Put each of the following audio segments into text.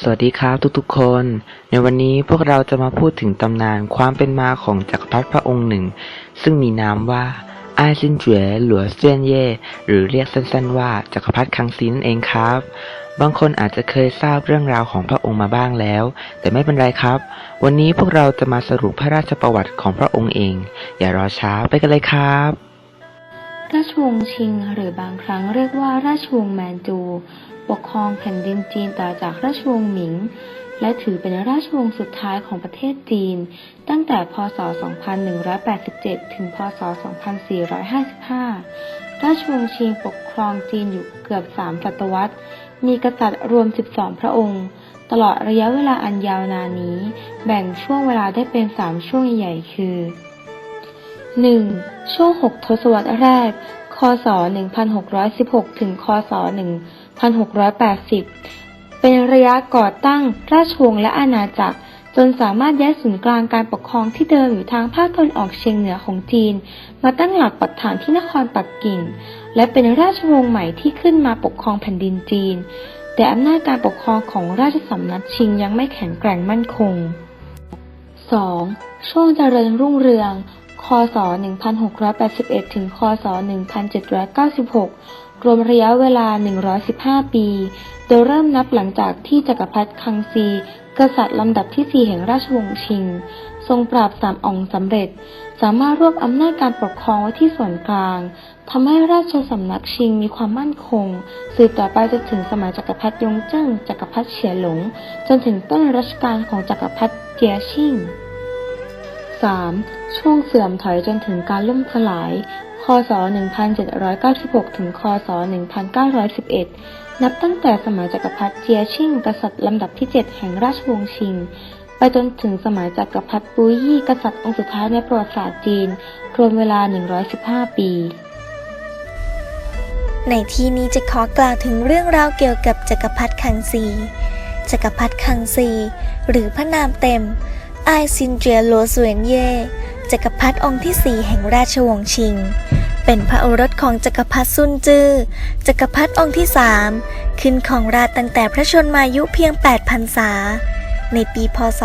สวัสดีครับทุกๆคน ในวันนี้พวกเราจะมาพูดถึงตำนานความเป็นมาของจักรพรรดิพระองค์หนึ่ง ซึ่งมีนามว่าไอาซินเจ๋วหลัวเซียนเย่หรือเรียกสั้นๆ ว่าจักรพรรดิคังซีนั่นเองครับ บางคนอาจจะเคยทราบเรื่องราวของพระองค์มาบ้างแล้ว แต่ไม่เป็นไรครับ วันนี้พวกเราจะมาสรุปพระราชประวัติของพระองค์เอง อย่ารอช้าไปกันเลยครับราชวงศ์ชิงหรือบางครั้งเรียกว่าราชวงศ์แมนจู ปกครองแผ่นดินจีนต่อจากราชวงศ์หมิง และถือเป็นราชวงศ์สุดท้ายของประเทศจีน ตั้งแต่พศ 2187 ถึง พศ 2455 ราชวงศ์ชิงปกครองจีนอยู่เกือบ3ศตวรรษ มีกษัตริย์รวม 12 พระองค์ ตลอดระยะเวลาอันยาวนานนี้ แบ่งช่วงเวลาได้เป็น 3 ช่วงใหญ่ๆ คือ 1. ช่วง 6 ทศวรรษแรก คศ 1616 ถึง คศ 1680 เป็นระยะก่อตั้งราชวงศ์และอาณาจักร จนสามารถย้ายศูนย์กลางการปกครองที่เดิมอยู่ทางภาคตะวันออกเฉียงเหนือของจีน มาตั้งหลักปักฐานที่นครปักกิ่ง และเป็นราชวงศ์ใหม่ที่ขึ้นมาปกครองแผ่นดินจีน แต่อำนาจการปกครองของราชสำนักชิงยังไม่แข็งแกร่งมั่นคง 2. ช่วงเจริญรุ่งเรือง คศ 1681 ถึง คศ 1796 รวมระยะเวลา 115 ปี โดยเริ่มนับหลังจากที่จักรพรรดิคังซี กษัตริย์ลำดับที่ 4 แห่งราชวงศ์ชิง ทรงปราบสามอ่องสำเร็จ สามารถรวบอำนาจการปกครองไว้ที่ส่วนกลางทำให้ราชสำนักชิงมีความมั่นคง สืบต่อไปจนถึงสมัยจักรพรรดิยงเจิ้งจักรพรรดิเฉียหลง จนถึงต้นรัชกาลของจักรพรรดิเจียชิ่ง 3. ช่วงเสื่อมถอยจนถึงการล่มสลาย คศ 1796 ถึง คศ 1911 นับตั้งแต่สมัยจักรพรรดิเจียชิงกษัตริย์ลำดับที่ 7 แห่งราชวงศ์ชิง ไปจนถึงสมัยจักรพรรดิปุยยี่กษัตริย์องค์สุดท้ายในประวัติศาสตร์จีน รวมเวลา 115 ปีในที่นี้จะขอกล่าวถึงเรื่องราวเกี่ยวกับจักรพรรดิคังซี จักรพรรดิคังซี หรือพระนามเต็ม ไอซินเจียโลสเวนเย่จักรพรรดิองค์ที่สี่แห่งราชวงศ์ชิง เป็นพระโอรสของจักรพรรดิซุนจื้อจักรพรรดิองค์ที่สามขึ้นของราชตั้งแต่พระชนมายุเพียง 8 พรรษา ในปีพศ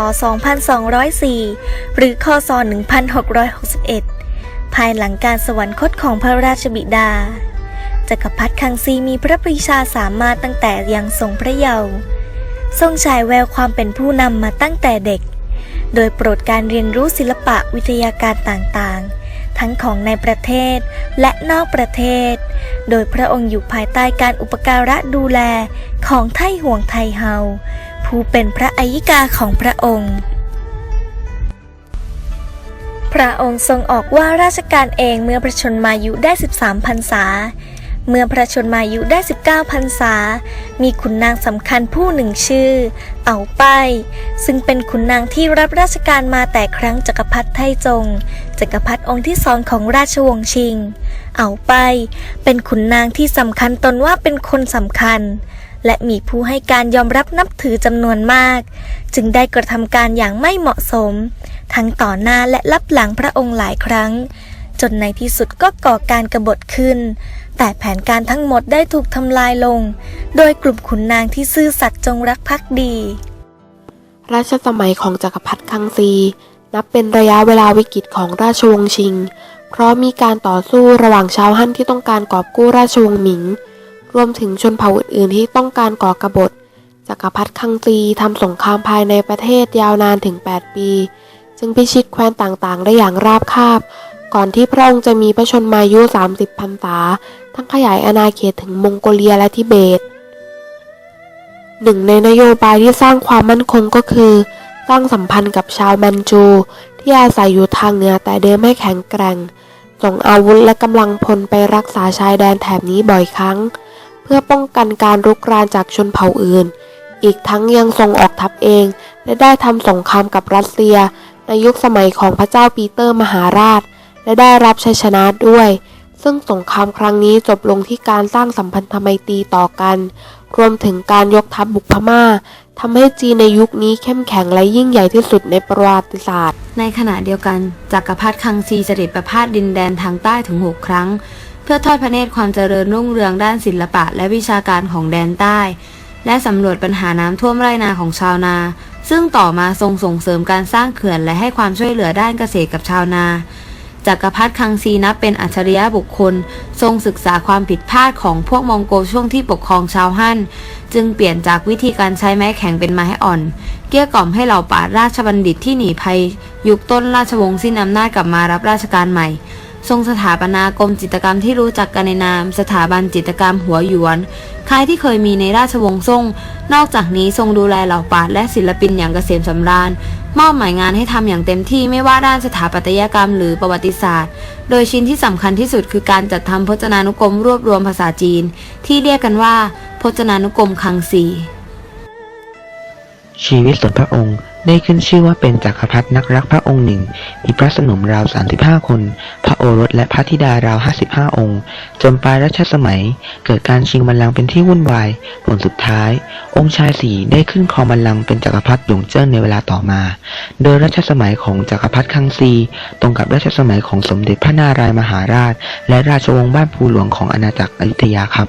2204 หรือคศ 1661 ภายหลังการสวรรคตของพระราชบิดา จักรพรรดิคังซีมีพระปรีชาสามารถตั้งแต่ยังทรงพระเยาว์ทรงฉายแววความเป็นผู้นำมาตั้งแต่เด็ก โดยโปรดการเรียนรู้ศิลปะวิทยาการต่างๆ ทั้งของในประเทศและนอกประเทศ โดยพระองค์อยู่ภายใต้การอุปการะดูแลของไทห่วงไทเฮา ผู้เป็นพระอัยิกาของพระองค์ พระองค์ทรงออกว่าราชการเองเมื่อพระชนมายุได้ 13พรรษา เมื่อพระชนมายุได้ 19พรรษา มีขุนนางสำคัญผู้หนึ่งชื่อเอาป้ายซึ่งเป็นขุนนางที่รับราชการมาแต่ครั้งจักรพรรดิไทจง จักรพรรดิองค์ที่สองของราชวงศ์ชิง เอาป้ายเป็นขุนนางที่สำคัญตนว่าเป็นคนสำคัญ และมีผู้ให้การยอมรับนับถือจำนวนมาก จึงได้กระทำการอย่างไม่เหมาะสม ทั้งต่อหน้าและลับหลังพระองค์หลายครั้ง จนในที่สุดก็ก่อการกรบฏขึ้น แต่แผนการทั้งหมดได้ถูกทำลายลง โดยกลุ่มขุนนางที่ซื่อสัตย์จงรักภักดีรัชสมัยของจักรพรรดิคังซี นับเป็นระยะเวลาวิกฤตของราชวงศ์ชิง เพราะมีการต่อสู้ระหว่างชาวฮั่นที่ต้องการกอบกู้ราชวงศ์หมิง รวมถึงชนเผ่าอื่นๆที่ต้องการก่อกบฏจักรพรรดิคังซีทำสงครามภายในประเทศยาวนานถึง 8 ปี จึงพิชิตแคว้นต่างๆ ได้อย่างราบคาบ ก่อนที่พระองค์จะมีพระชนมายุ 30พรรษา ทั้งขยายอาณาเขตถึงมองโกเลียและทิเบต หนึ่งในนโยบายที่สร้างความมั่นคงก็คือ สร้างสัมพันธ์กับชาวแมนจู ที่อาศัยอยู่ทางเหนือแต่เดิมไม่แข็งแกร่ง ส่งอาวุธและกำลังพลไปรักษาชายแดนแถบนี้บ่อยครั้ง เพื่อป้องกันการรุกรานจากชนเผ่าอื่น อีกทั้งยังทรงออกทัพเอง และได้ทำสงครามกับรัสเซีย ในยุคสมัยของพระเจ้าปีเตอร์มหาราช และได้รับชัยชนะด้วย ซึ่งสงครามครั้งนี้จบลงที่การสร้างสัมพันธไมตรีต่อกัน รวมถึงการยกทัพบุกพม่าทำให้จีนในยุคนี้เข้มแข็งและยิ่งใหญ่ที่สุดในประวัติศาสตร์ ในขณะเดียวกันจักรพรรดิคังซีเสด็จประพาสดินแดนทางใต้ถึง6ครั้ง เพื่อทอดพระเนตรความเจริญรุ่งเรืองด้านศิลปะและวิชาการของแดนใต้ และสำรวจปัญหาน้ำท่วมไร่นาของชาวนา ซึ่งต่อมาทรงส่งเสริมการสร้างเขื่อนและให้ความช่วยเหลือด้านเกษตรกับชาวนา จักรพรรดิคังซีนับเป็นอัจฉริยะบุคคล ทรงศึกษาความผิดพลาดของพวกมองโกช่วงที่ปกครองชาวฮั่น จึงเปลี่ยนจากวิธีการใช้ไม้แข็งเป็นไม้อ่อน เกลี้ยกล่อมให้เหล่าป่าราชบัณฑิตที่หนีภัย ยุคต้นราชวงศ์สิ้นอำนาจกลับมารับราชการใหม่ ทรงสถาปนากรมจิตรกรรมที่รู้จักกันในนาม สถาบันจิตรกรรมหัวหยวน คล้ายที่เคยมีในราชวงศ์ซ่ง นอกจากนี้ทรงดูแลเหล่าปราชญ์และศิลปินอย่างเกษมสำราญ มอบหมายงานให้ทำอย่างเต็มที่ไม่ว่าด้านสถาปัตยกรรมหรือประวัติศาสตร์ โดยชิ้นที่สำคัญที่สุดคือการจัดทำพจนานุกรมรวบรวมภาษาจีน ที่เรียกกันว่า พจนานุกรมคังซีชีวิตส่วนพระองค์ ได้ขึ้นชื่อว่าเป็นจักรพรรดินักรักพระองค์หนึ่ง มีพระสนมราว 35 คน พระโอรสและพระธิดาราว 55 องค์ จนปลายรัชสมัย เกิดการชิงบัลลังก์เป็นที่วุ่นวาย ผลสุดท้าย องค์ชายสี่ได้ขึ้นครองบัลลังก์เป็นจักรพรรดิหยงเจิ้นในเวลาต่อมา โดยรัชสมัยของจักรพรรดิคังซี ตรงกับรัชสมัยของสมเด็จพระนารายมหาราช และราชวงศ์บ้านภูหลวงของอาณาจักรอยุธยาครับ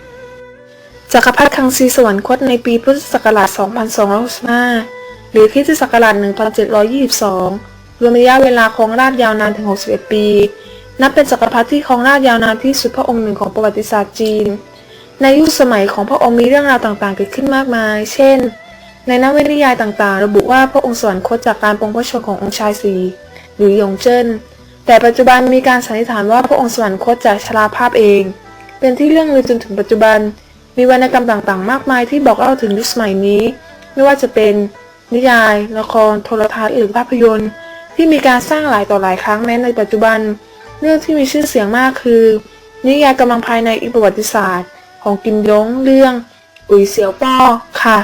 จักรพรรดิคังซีสวรรคตในปีพุทธศักราช 2265 หรือคริสตศักราช 1722 รวมระยะเวลาครองราชยาวนานถึง 61 ปี นับเป็นจักรพรรดิที่ครองราชย์ยาวนานที่สุดพระองค์หนึ่งของประวัติศาสตร์จีน ในยุคสมัยของพระองค์มีเรื่องราวต่างๆ เกิดขึ้นมากมาย เช่น ในนวนิยายต่างๆ ระบุว่าพระองค์สวรรคตจากการปรงพระชนขององค์ชายสีหรือหยงเจิ้น แต่ปัจจุบันมีการสันนิษฐานว่าพระองค์สวรรคตจากชราภาพเอง เป็นที่เรื่องลือจนถึงปัจจุบัน มีวรรณกรรมต่างๆ มากมายที่บอกเล่าถึงยุคสมัยนี้ ไม่ว่าจะเป็น นิยาย ละคร โทรทัศน์หรือภาพยนตร์ ที่มีการสร้างหลายต่อหลายครั้งแม้ในปัจจุบัน เรื่องที่มีชื่อเสียงมากคือ นิยายกำลังภายในอิประวัติศาสตร์ ของกิมยงเรื่องอุ๋ยเสี่ยวป้อค่ะ